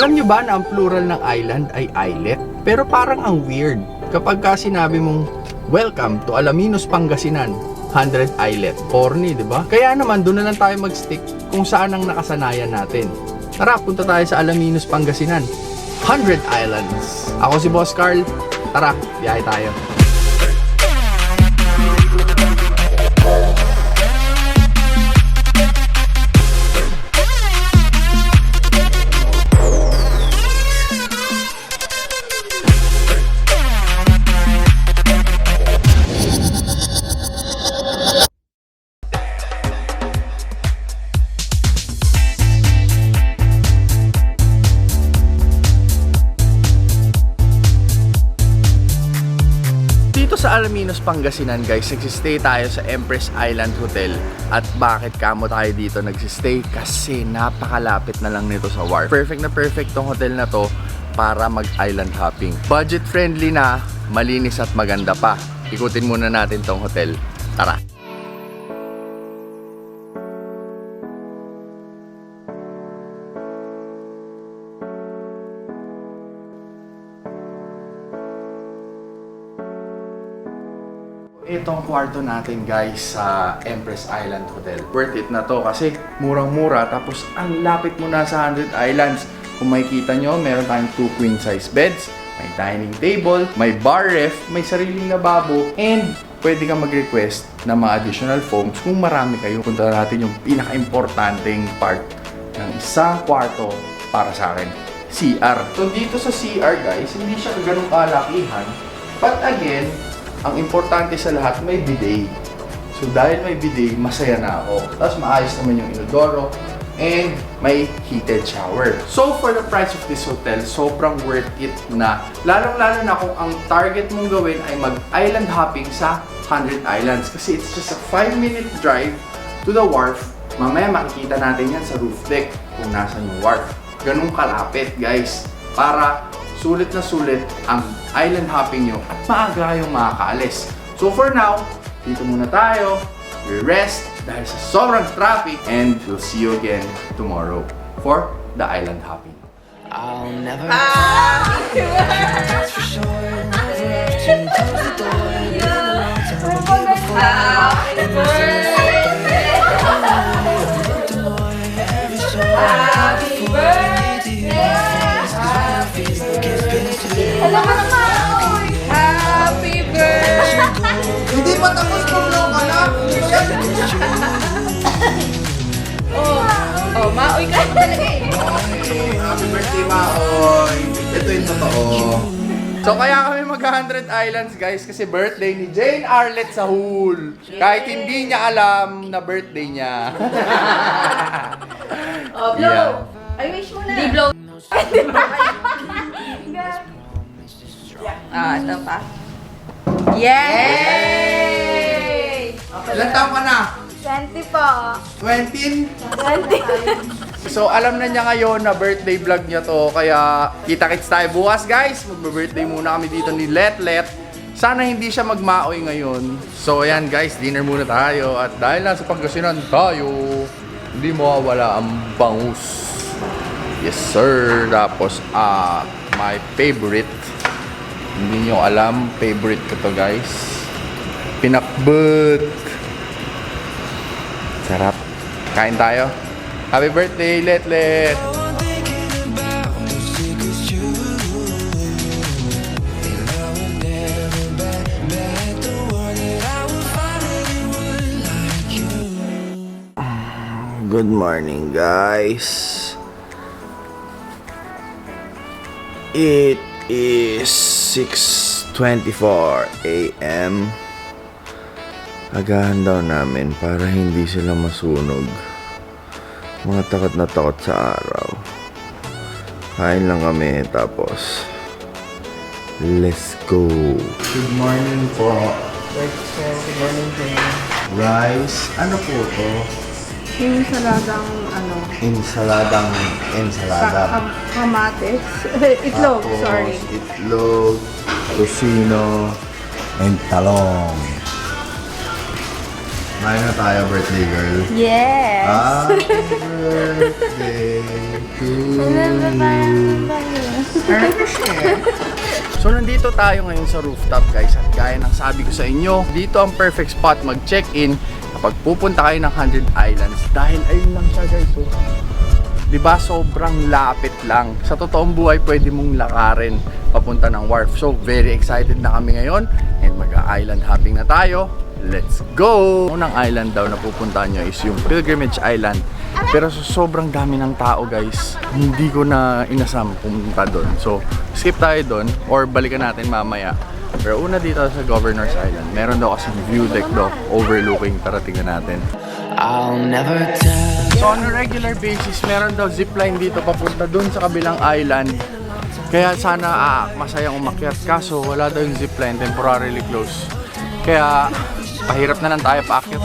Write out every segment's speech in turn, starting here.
Alam nyo ba na ang plural ng island ay islet? Pero parang ang weird kapag ka sinabi mong Welcome to Alaminos, Pangasinan 100 Islet. Corny, di ba? Kaya naman, doon na lang tayo mag-stick kung saan ang nakasanayan natin. Tara, punta tayo sa Alaminos, Pangasinan. 100 Islands. Ako si Boss Carl. Tara, biyahe tayo. Sa Alaminos, Pangasinan guys, nagsistay tayo sa Empress Island Hotel. At bakit kamo tayo dito nagsistay? Kasi napakalapit na lang nito sa wharf. Perfect na perfect tong hotel na to para mag-island hopping. Budget friendly na, malinis at maganda pa. Ikutin muna natin tong hotel. Tara! Itong kwarto natin guys sa Empress Island Hotel. Worth it na to kasi murang-mura tapos ang lapit mo na sa 100 Islands. Kung makikita nyo, meron tayong 2 queen size beds, may dining table, may bar ref, may sariling lababo, and pwede kang mag-request ng mga additional foams kung marami kayo. Punta natin yung pinaka-importanting part ng isang kwarto para sa akin, CR. So dito sa CR guys, hindi siya ganun kalakihan. But again, ang importante sa lahat, may bidet. So dahil may bidet, masaya na ako. Tapos maayos naman yung inodoro and may heated shower. So for the price of this hotel, sobrang worth it na. Lalong-lalo na kung ang target mong gawin ay mag-island hopping sa 100 Islands. Kasi it's just a 5 minute drive to the wharf. Mamaya makikita natin yan sa roof deck kung nasan yung wharf. Ganun kalapit guys. Para sulit na sulit ang island hopping nyo at maaga kayong makakaalis. So for now, dito muna tayo. We rest dahil sa sobrang traffic and we'll see you again tomorrow for the island hopping. I'll never Alam mo naman! Happy birthday! Hindi pa tapos kumlo ka na. Oh, maoy ka talaga eh. Happy birthday, Maoy! Ito yung totoo. So kaya kami mag 100 Islands guys kasi birthday ni Jane Arlette Sahul. Kahit hindi niya alam na birthday niya. Oh, blow! Yeah. I wish mo na. Di blow. ah, ito pa. Yay! Ilan taon ka na? 20 po. 20? 20. So alam na niya ngayon na birthday vlog niya to kaya kita-kits tayo bukas guys. Magbe-birthday muna kami dito ni Let Let. Sana hindi siya magmaoy ngayon. So ayan guys, dinner muna tayo at dahil nasa Pangasinan tayo, hindi mawawala ang bangus. Yes sir. Tapos ah my favorite. Hindi nyo alam, favorite ko to guys. Pinakbet. Sarap. Kain tayo. Happy birthday, Let Let! Good morning, guys. It is 6.24 a.m. Agahan daw namin para hindi sila masunog. Mga takot na takot sa araw. Kain lang kami tapos let's go. Good morning po. Good morning, Jane. Rice. Ano po to? Yung saladang ano, Insaladang ensalada. ka- kamatis, itlog, Tapos, sorry. Itlog, tocino, and talong. Kumain na tayo, birthday girl. Yes! Happy birthday to. So nandito tayo ngayon sa rooftop guys at gaya ng sabi ko sa inyo, dito ang perfect spot mag-check-in kapag pupunta kayo ng 100 Islands dahil ayun lang siya guys. So, 'Di ba sobrang lapit lang. Sa totoong buhay pwede mong lakarin papunta ng wharf. So very excited na kami ngayon and mag-island hopping na tayo. Let's go! Unang island daw na pupuntahan nyo is yung Pilgrimage Island. Pero so, sobrang dami ng tao guys. Hindi ko na inasam pumunta doon. So skip tayo doon or balikan natin mamaya. Pero una dito sa Governor's Island, meron daw kasing view deck daw overlooking. Tara tingnan natin. I'll never tell. So on a regular basis, meron daw zipline dito papunta dun sa kabilang island. Kaya sana ah, masayang umakyat. Kaso wala daw yung zipline, temporarily closed. Kaya pahirap na lang tayo paakyat.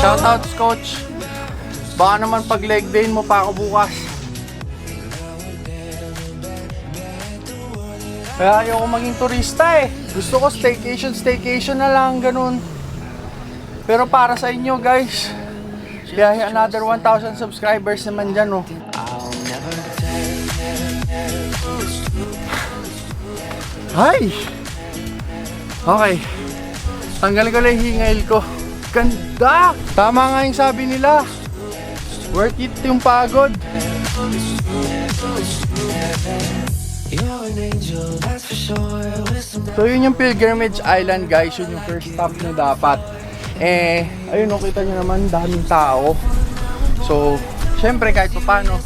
Shoutouts coach! Baka naman pag leg day mo pa ako bukas. Kaya ayoko maging turista eh. Gusto ko staycation, staycation na lang, ganun. Pero para sa inyo guys, biyahe another 1,000 subscribers naman dyan oh. Ay! Okay. Tanggalin ko lang yung hingail ko. Ganda! Tama nga yung sabi nila. Worth it yung pagod. So yun yung Pilgrimage Island guys. Yun yung first stop nyo dapat. Eh, ayun o, kita nyo naman, daming tao. So, syempre kahit pa paano,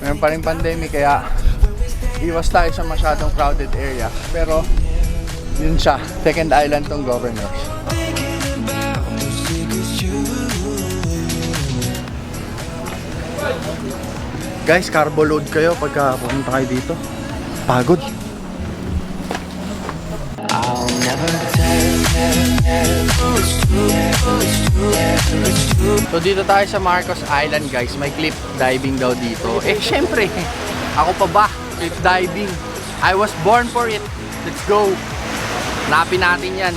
meron pa rin pandemic kaya iwas tayo sa masyadong crowded area. Pero, yun siya. Second island tong governors. Guys, carbo load kayo pagka pumunta kayo dito. Pagod. I'll never tell. So dito tayo sa Marcos Island guys, may cliff diving daw dito. Eh syempre, ako pa ba? Cliff diving. I was born for it. Let's go. Napin natin yan.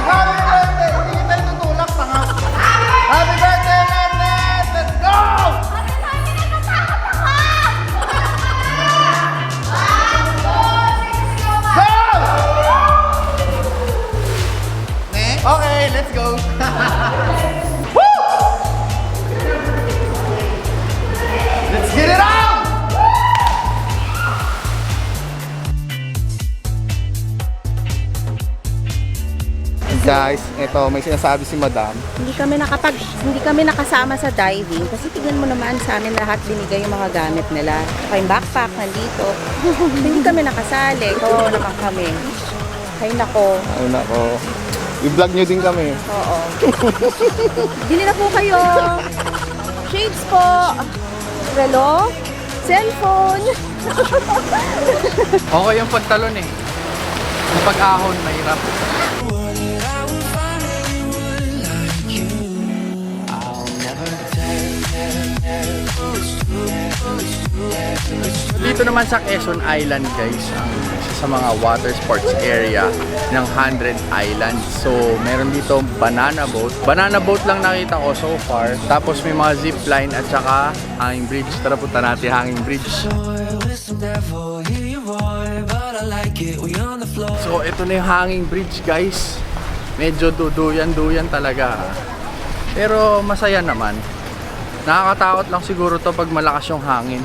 Guys, ito may sinasabi si Madam. Hindi kami nakapag hindi kami nakasama sa diving kasi tignan mo naman sa amin lahat binigay yung mga gamit nila. Saka yung backpack nandito. hindi kami nakasali. Oo naman kami. Ay nako. Ay nako. I-vlog nyo din kami. Oo. Bili na po kayo. Shades po. Relo. Cellphone. Okay yung pantalon eh. Kapag ahon, mahirap. Dito naman sa Quezon Island guys, ang isa sa mga water sports area ng 100 Islands. So, meron dito banana boat. Banana boat lang nakita ko so far. Tapos may mga zip line at saka hanging bridge. Tara punta natin hanging bridge. So, ito na yung hanging bridge guys. Medyo duduyan-duyan talaga. Pero masaya naman. Nakakatakot lang siguro to pag malakas yung hangin.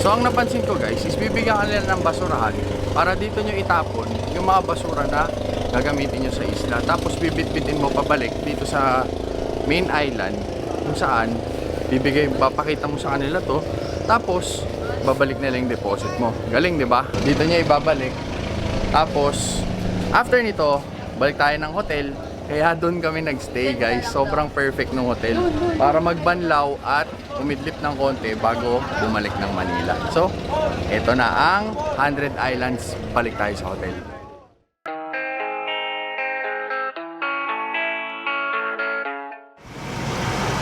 So ang napansin ko guys is bibigyan ka nila ng basurahan para dito nyo itapon yung mga basura na gagamitin nyo sa isla. Tapos bibit-bitin mo pabalik dito sa main island kung saan bibigay, papakita mo sa kanila to. Tapos, babalik nila yung deposit mo. Galing, di ba? Dito niya ibabalik. Tapos, after nito, balik tayo ng hotel. Kaya doon kami nagstay guys. Sobrang perfect ng hotel. Para magbanlaw at umidlip ng konti bago bumalik ng Manila. So, ito na ang 100 Islands. Balik tayo sa hotel.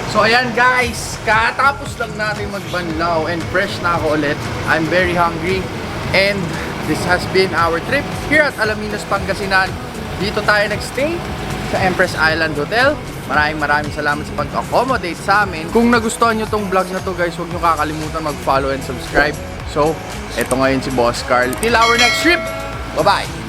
So ayan guys, katapos lang natin magbanlaw and fresh na ako ulit. I'm very hungry and this has been our trip here at Alaminos, Pangasinan. Dito tayo nagstay sa Empress Island Hotel. Maraming maraming salamat sa pag-accommodate sa amin. Kung nagustuhan nyo tong vlog na to guys, huwag nyo kakalimutan mag-follow and subscribe. So, eto ngayon si Boss Carl. Till our next trip! Bye-bye!